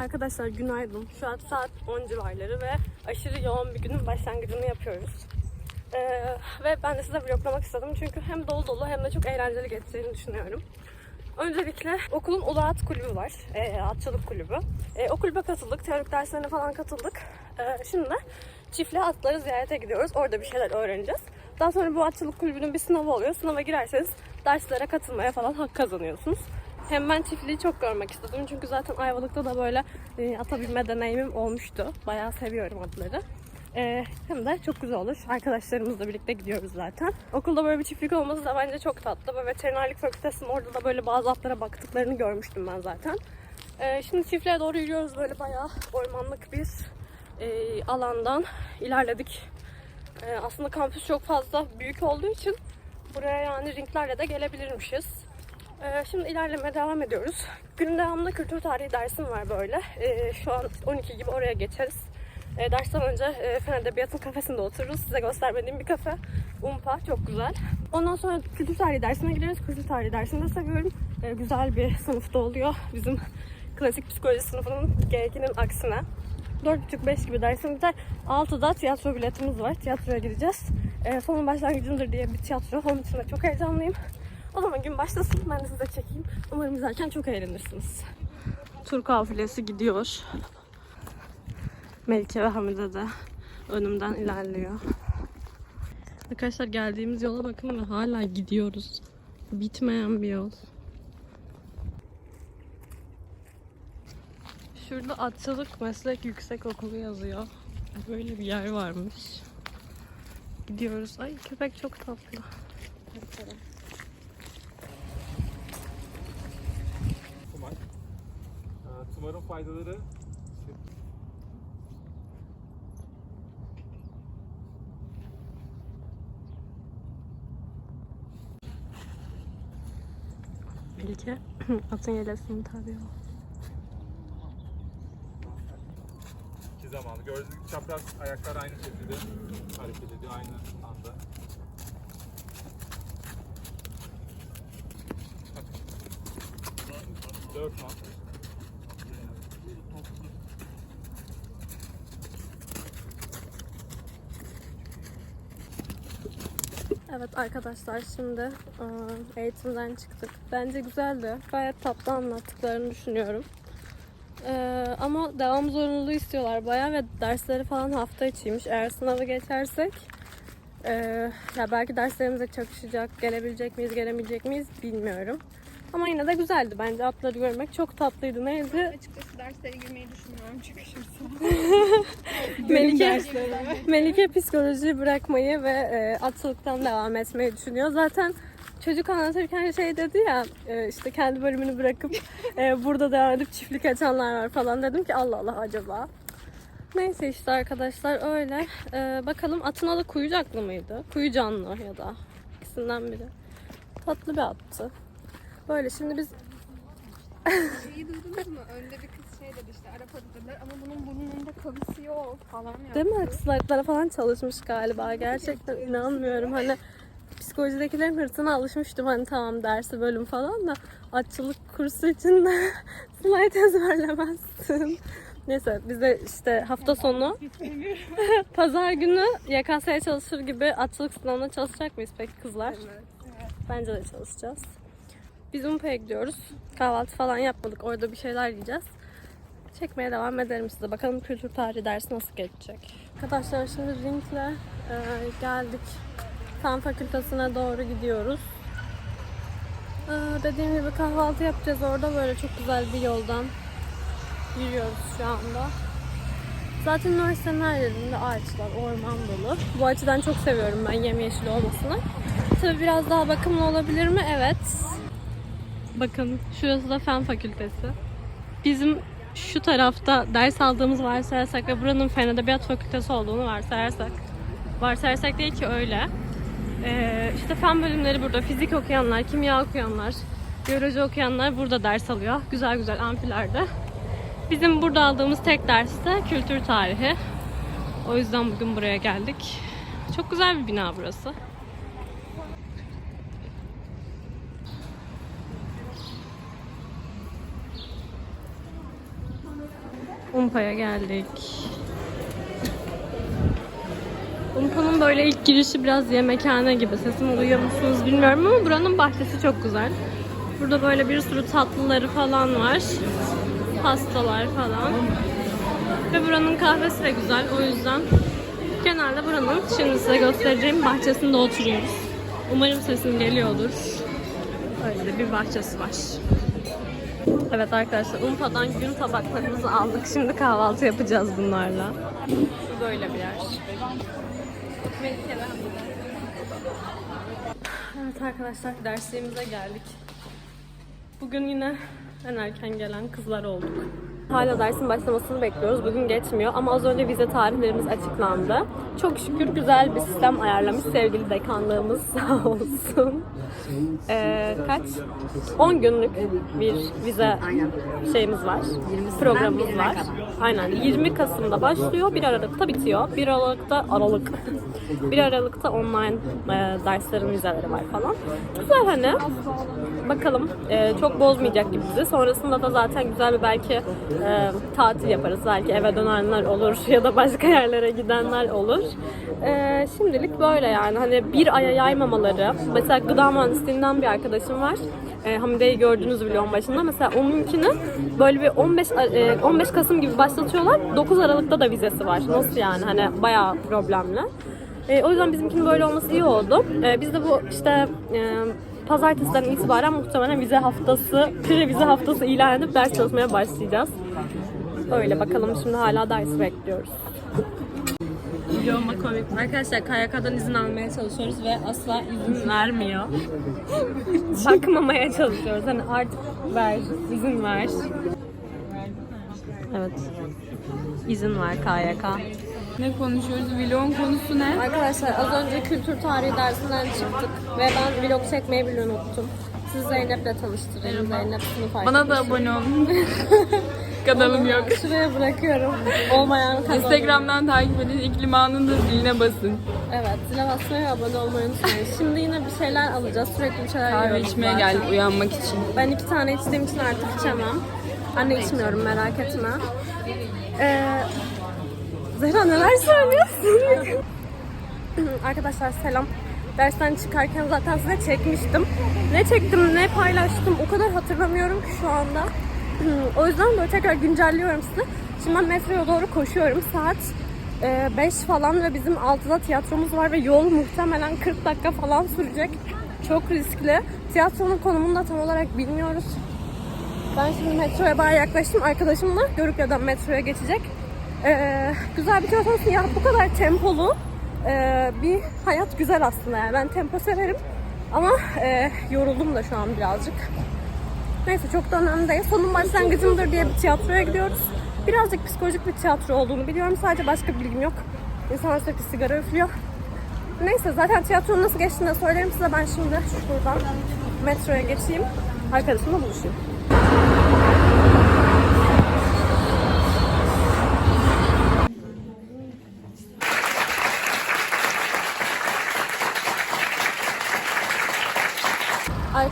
Arkadaşlar günaydın. Şu an saat 10 civarları ve aşırı yoğun bir günün başlangıcını yapıyoruz. Ee, ve ben de size vloglamak istedim çünkü hem dolu dolu hem de çok eğlenceli geçeceğini düşünüyorum. Öncelikle okulun Ulu At Kulübü var. Ee, atçılık kulübü. Ee, o kulübe katıldık. Teorik derslerine falan katıldık. Ee, şimdi çiftliğe atları ziyarete gidiyoruz. Orada bir şeyler öğreneceğiz. Daha sonra bu atçılık kulübünün bir sınavı oluyor. Sınava girerseniz derslere katılmaya falan hak kazanıyorsunuz. Hem ben çiftliği çok görmek istedim. Çünkü zaten Ayvalık'ta da böyle e, ata binme deneyimim olmuştu. Bayağı seviyorum atları. Ee, hem de çok güzel olur. Arkadaşlarımızla birlikte gidiyoruz zaten. Okulda böyle bir çiftlik olması da bence çok tatlı. Ve veterinerlik fakültesinin orada da böyle bazı atlara baktıklarını görmüştüm ben zaten. Ee, şimdi çiftliğe doğru yürüyoruz böyle bayağı ormanlık bir e, alandan ilerledik. Ee, aslında kampüs çok fazla büyük olduğu için buraya yani ringlerle de gelebilirmişiz. Ee, şimdi ilerlemeye devam ediyoruz. Günün devamında kültür tarihi dersim var böyle. Ee, şu an 12 gibi oraya geçeriz. Ee, dersten önce e, Fen Edebiyatı'nın kafesinde otururuz. Size göstermediğim bir kafe. Umpa çok güzel. Ondan sonra kültür tarihi dersine gireriz. Kültür tarihi dersini de seviyorum. Ee, güzel bir sınıfta oluyor. Bizim klasik psikoloji sınıfının gerekinin aksine. 4.30-5 gibi dersim biter. 6'da tiyatro biletimiz var. Tiyatroya gideceğiz. Sonun başlangıcındır diye bir tiyatro. Onun için de çok heyecanlıyım. O zaman gün başlasın. Ben de size çekeyim. Umarım izlerken çok eğlenirsiniz. Tur kafilesi gidiyor. Melike ve Hamide de önümden ilerliyor. Arkadaşlar geldiğimiz yola bakın ve hala gidiyoruz. Bitmeyen bir yol. Şurada atçılık meslek yüksek okulu yazıyor. Böyle bir yer varmış. Gidiyoruz. Ay köpek çok tatlı. Faydaları Melike atın yelesini tarıyor. iki zamanlı. Gördüğünüz gibi çapraz ayaklar aynı şekilde hareket ediyor aynı anda. Dört man. Evet arkadaşlar şimdi e, eğitimden çıktık. Bence güzeldi. Gayet tatlı anlattıklarını düşünüyorum. E, ama devam zorunluluğu istiyorlar bayağı ve dersleri falan hafta içiymiş. Eğer sınavı geçersek e, ya belki derslerimize çakışacak, gelebilecek miyiz, gelemeyecek miyiz bilmiyorum. Ama yine de güzeldi bence. Atları görmek çok tatlıydı. Neydi? Açıkçası derslere girmeyi düşünmüyorum çıkışırsa. Melike, Melike psikolojiyi bırakmayı ve e, atçılıktan devam etmeyi düşünüyor. Zaten çocuk anlatırken şey dedi ya e, işte kendi bölümünü bırakıp e, burada devam edip çiftlik açanlar var falan dedim ki Allah Allah acaba. Neyse işte arkadaşlar öyle. E, bakalım atın adı Kuyucaklı mıydı? Kuyucanlı ya da ikisinden biri. Tatlı bir attı. Böyle şimdi biz Şeyi duydunuz mu? Önde bir kız şey dedi işte Arap adı dediler ama bunun burnunda kavisi yok falan yaptı. Değil mi? Slaytlara falan çalışmış galiba. Gerçekten inanmıyorum. Hani psikolojidekilerin hırsına alışmıştım. Hani tamam dersi bölüm falan da atçılık kursu için de slayt ezberlemezsin. Neyse biz de işte hafta sonu pazar günü YKS'ye çalışır gibi atçılık sınavına çalışacak mıyız peki kızlar? Evet. Bence de çalışacağız. Biz Umpa'ya gidiyoruz. Kahvaltı falan yapmadık. Orada bir şeyler yiyeceğiz. Çekmeye devam ederim size. Bakalım kültür tarihi dersi nasıl geçecek. Arkadaşlar şimdi Ring'le e, geldik. Fen fakültesine doğru gidiyoruz. E, dediğim gibi kahvaltı yapacağız orada. Böyle çok güzel bir yoldan yürüyoruz şu anda. Zaten üniversitenin her yerinde ağaçlar, orman dolu. Bu açıdan çok seviyorum ben yemyeşil olmasını. Tabii biraz daha bakımlı olabilir mi? Evet. Bakın şurası da fen fakültesi. Bizim şu tarafta ders aldığımız varsayarsak ve buranın fen edebiyat fakültesi olduğunu varsayarsak. Varsayarsak değil ki öyle. Ee, işte fen bölümleri burada. Fizik okuyanlar, kimya okuyanlar, biyoloji okuyanlar burada ders alıyor. Güzel güzel amfilerde. Bizim burada aldığımız tek ders de kültür tarihi. O yüzden bugün buraya geldik. Çok güzel bir bina burası. Umpa'ya geldik. Umpa'nın böyle ilk girişi biraz yemekhane gibi. Sesimi duyuyor musunuz bilmiyorum ama buranın bahçesi çok güzel. Burada böyle bir sürü tatlıları falan var. Pastalar falan. Ve buranın kahvesi de güzel. O yüzden genelde buranın şimdi size göstereceğim bahçesinde oturuyoruz. Umarım sesim geliyordur. Öyle bir bahçesi var. Evet arkadaşlar Umpa'dan gün tabaklarımızı aldık. Şimdi kahvaltı yapacağız bunlarla. Bu böyle bir yer. Evet arkadaşlar dersliğimize geldik. Bugün yine en erken gelen kızlar olduk. Hala dersin başlamasını bekliyoruz. Bugün geçmiyor ama az önce vize tarihlerimiz açıklandı. Çok şükür güzel bir sistem ayarlamış sevgili dekanlığımız sağ olsun. Ee, kaç? 10 günlük bir vize şeyimiz var. Programımız var. Aynen 20 Kasım'da başlıyor, 1 Aralık'ta bitiyor. 1 Aralık'ta Aralık. 1 Aralık'ta online e, derslerin vizeleri var falan. Güzel hani. Bakalım e, çok bozmayacak gibi bizi. Sonrasında da zaten güzel bir belki e, tatil yaparız. Belki eve dönenler olur ya da başka yerlere gidenler olur. E, şimdilik böyle yani hani bir aya yaymamaları. Mesela gıda mühendisliğinden bir arkadaşım var. E, Hamide'yi gördünüz vlogun başında. Mesela onunkini böyle bir 15 A- e, 15 Kasım gibi başlatıyorlar. 9 Aralık'ta da vizesi var. Nasıl yani? Hani bayağı problemli. E, o yüzden bizimkinin böyle olması iyi oldu. E, biz de bu işte e, pazartesiden itibaren muhtemelen vize haftası, pre vize haftası ilan edip ders çalışmaya başlayacağız. Öyle bakalım şimdi hala ders bekliyoruz. Videoma komik. Arkadaşlar KYK'dan izin almaya çalışıyoruz ve asla izin vermiyor. Bakmamaya çalışıyoruz. Hani artık ver, izin ver. Evet. İzin ver KYK. Ne konuşuyoruz? Vlogun konusu ne? Arkadaşlar az önce kültür tarihi dersinden çıktık ve ben vlog çekmeyi bile unuttum. Sizi Zeynep'le tanıştırayım. Zeynep sınıf arkadaşım. Bana da abone olun. Kanalım yok. Şuraya bırakıyorum. Olmayan kanalı. Instagram'dan takip edin. İklimanın da ziline basın. Evet, zile basmayı ve abone olmayı unutmayın. Şimdi yine bir şeyler alacağız. Sürekli bir şeyler Kahve yiyoruz içmeye zaten. geldik uyanmak için. Ben iki tane içtiğim için artık içemem. Anne içmiyorum merak etme. Ee, Zehra neler söylüyorsun? Arkadaşlar selam. Dersten çıkarken zaten size çekmiştim. Ne çektim, ne paylaştım o kadar hatırlamıyorum ki şu anda. o yüzden böyle tekrar güncelliyorum sizi. Şimdi ben metroya doğru koşuyorum. Saat 5 falan ve bizim 6'da tiyatromuz var ve yol muhtemelen 40 dakika falan sürecek. Çok riskli. Tiyatronun konumunu da tam olarak bilmiyoruz. Ben şimdi metroya bayağı yaklaştım. Arkadaşım da Görükle'den metroya geçecek. Ee, güzel bir tiyatro olsun. Ya bu kadar tempolu ee, bir hayat güzel aslında. Yani ben tempo severim. Ama ee, yoruldum da şu an birazcık. Neyse çok da önemli değil. Sonun başlangıcımdır diye bir tiyatroya gidiyoruz. Birazcık psikolojik bir tiyatro olduğunu biliyorum. Sadece başka bir bilgim yok. İnsanlar sürekli sigara üflüyor. Neyse zaten tiyatronun nasıl geçtiğini de söylerim size. Ben şimdi şuradan metroya geçeyim. Arkadaşımla buluşayım.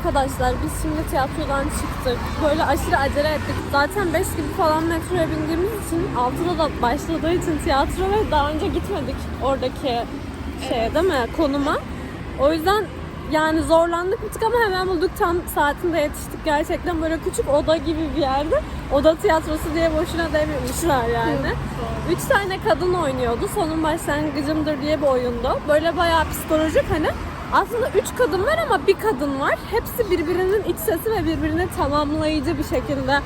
Arkadaşlar biz şimdi tiyatrodan çıktık. Böyle aşırı acele ettik. Zaten 5 gibi falan metroya bindiğimiz için 6'da da başladığı için tiyatro ve daha önce gitmedik oradaki şeye değil mi konuma. O yüzden yani zorlandık bir tık ama hemen bulduk tam saatinde yetiştik. Gerçekten böyle küçük oda gibi bir yerde. Oda tiyatrosu diye boşuna dememişler yani. Üç tane kadın oynuyordu. Sonun başlangıcımdır diye bir oyundu. Böyle bayağı psikolojik hani aslında üç kadın var ama bir kadın var. Hepsi birbirinin iç sesi ve birbirini tamamlayıcı bir şekilde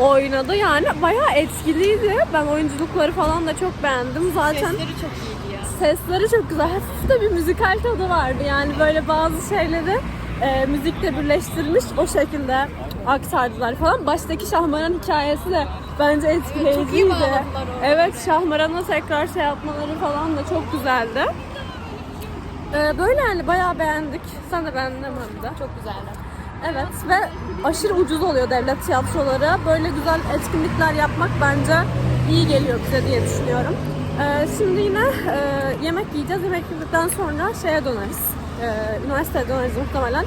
oynadı. Yani bayağı etkiliydi. Ben oyunculukları falan da çok beğendim. Zaten çok iyiydi ya. sesleri çok güzel. Hafif de bir müzikal tadı vardı. Yani böyle bazı şeyleri e, müzikle birleştirilmiş o şekilde aktardılar falan. Baştaki Şahmaran hikayesi de bence etkileyiciydi. bağladılar orada. Evet Şahmaran'a tekrar şey yapmaları falan da çok güzeldi. E, böyle yani bayağı beğendik. Sen de beğendin mi Hamide? Çok güzeldi. Evet ve aşırı ucuz oluyor devlet tiyatroları. Böyle güzel etkinlikler yapmak bence iyi geliyor bize diye düşünüyorum. Ee, şimdi yine e, yemek yiyeceğiz. Yemek yedikten sonra şeye döneriz. Ee, üniversiteye döneriz muhtemelen.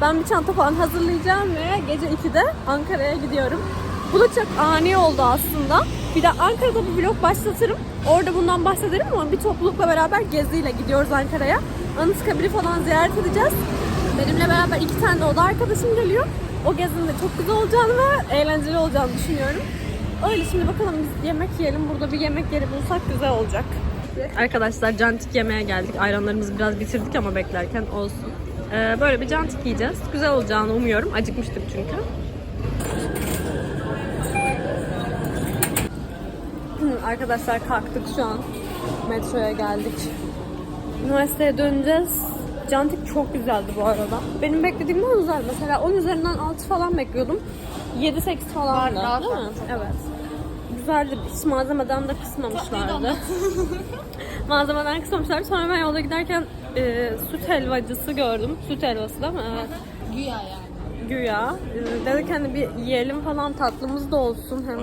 Ben bir çanta falan hazırlayacağım ve gece 2'de Ankara'ya gidiyorum. Bu da çok ani oldu aslında. Bir de Ankara'da bir vlog başlatırım. Orada bundan bahsederim ama bir toplulukla beraber geziyle gidiyoruz Ankara'ya. Anıtkabir'i falan ziyaret edeceğiz. Benimle beraber iki tane de oda arkadaşım geliyor. O gezinin de çok güzel olacağını ve eğlenceli olacağını düşünüyorum. Öyle şimdi bakalım biz yemek yiyelim. Burada bir yemek yeri bulsak güzel olacak. Arkadaşlar cantik yemeğe geldik. Ayranlarımızı biraz bitirdik ama beklerken olsun. Ee, böyle bir cantik yiyeceğiz. Güzel olacağını umuyorum. Acıkmıştık çünkü. Arkadaşlar kalktık şu an. Metroya geldik. Üniversiteye döneceğiz. Cantik çok güzeldi bu arada. Benim beklediğimden güzel. Mesela 10 üzerinden 6 falan bekliyordum. 7-8 falan da. Değil mi? Evet. Güzeldi. Hiç malzemeden de kısmamışlardı. malzemeden kısmamışlardı. Sonra ben yolda giderken e, süt helvacısı gördüm. Süt helvası değil mi? Evet. Güya yani. Güya. E, dedik hani bir yiyelim falan tatlımız da olsun. Hem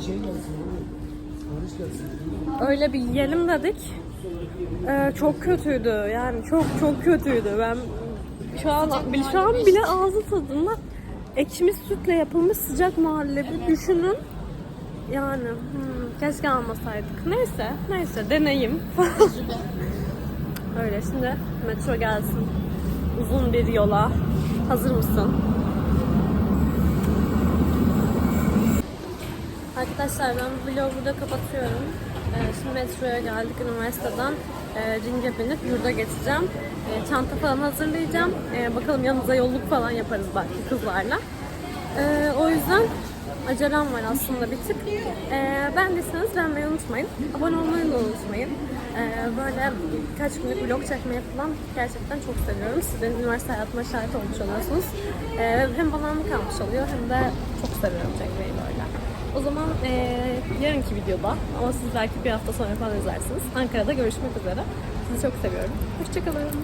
şey gelsin. Sipariş gelsin. öyle bir yiyelim dedik. Ee, çok kötüydü yani çok çok kötüydü. Ben şu an şu an bile ağzı tadında ekşimiz sütle yapılmış sıcak muhallebi düşünün. Yani hmm, keşke almasaydık. Neyse, neyse deneyim. Öyle şimdi metro gelsin. Uzun bir yola. Hazır mısın? Arkadaşlar ben vlogu burada kapatıyorum. Ee, şimdi metroya geldik üniversiteden. Ee, ringe binip yurda geçeceğim. Ee, çanta falan hazırlayacağım. Bakalım yanımıza yolluk falan yaparız belki kızlarla. O yüzden acelem var aslında bir tık. Ee, beğendiyseniz beğenmeyi unutmayın. Abone olmayı da unutmayın. Böyle birkaç günlük vlog çekmeyi falan gerçekten çok seviyorum. Siz benim üniversite hayatıma şahit olmuş oluyorsunuz. Hem bana kalmış oluyor hem de çok seviyorum çekmeyi böyle. O zaman eee, yarınki videoda ama siz belki bir hafta sonra falan izlersiniz. Ankara'da görüşmek üzere. Sizi çok seviyorum. Hoşçakalın.